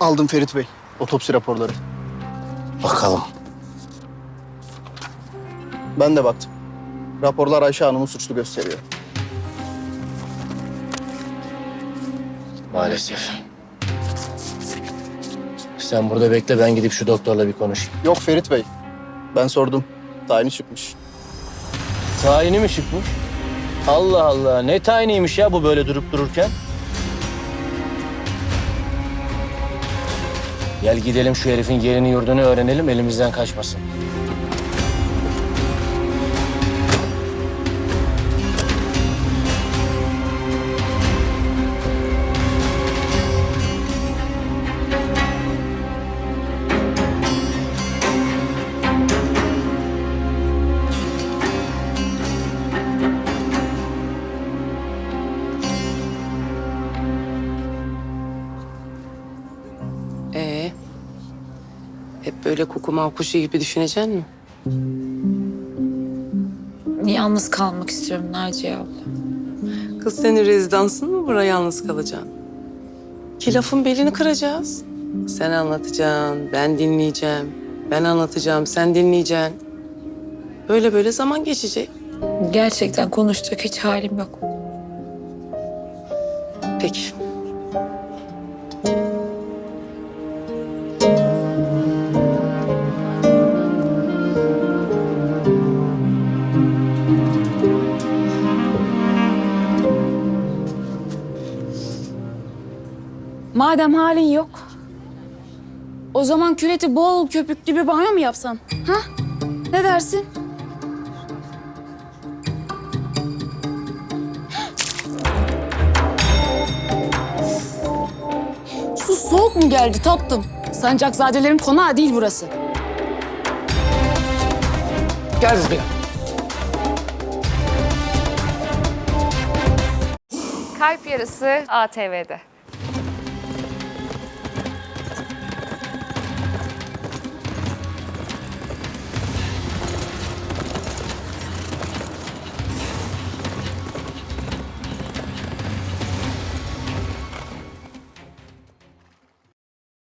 Aldım Ferit Bey. Otopsi raporları. Bakalım. Ben de baktım. Raporlar Ayşe Hanım'ı suçlu gösteriyor. Maalesef. Sen burada bekle ben gidip şu doktorla bir konuşayım. Yok Ferit Bey. Ben sordum. Tayini çıkmış. Tayini mi çıkmış? Allah Allah ne tayiniymiş ya bu böyle durup dururken? Gel gidelim şu herifin yerini yurdunu öğrenelim elimizden kaçmasın. Ee, hep böyle kukumav kuşu gibi düşüneceksin mi? Yalnız kalmak istiyorum Naciye abla. Kız senin rezidansın mı buraya yalnız kalacaksın? Ki lafın belini kıracağız. Sen anlatacaksın, ben dinleyeceğim. Ben anlatacağım, sen dinleyeceksin. Böyle böyle zaman geçecek. Gerçekten konuşacak hiç halim yok. Peki. Madem halin yok, o zaman küreti bol köpüklü bir banyo mu yapsan? Ha? Ne dersin? Su soğuk mu geldi tatlım? Sancakzadelerin konağı değil burası. Gel buraya. Kalp Yarısı ATV'de.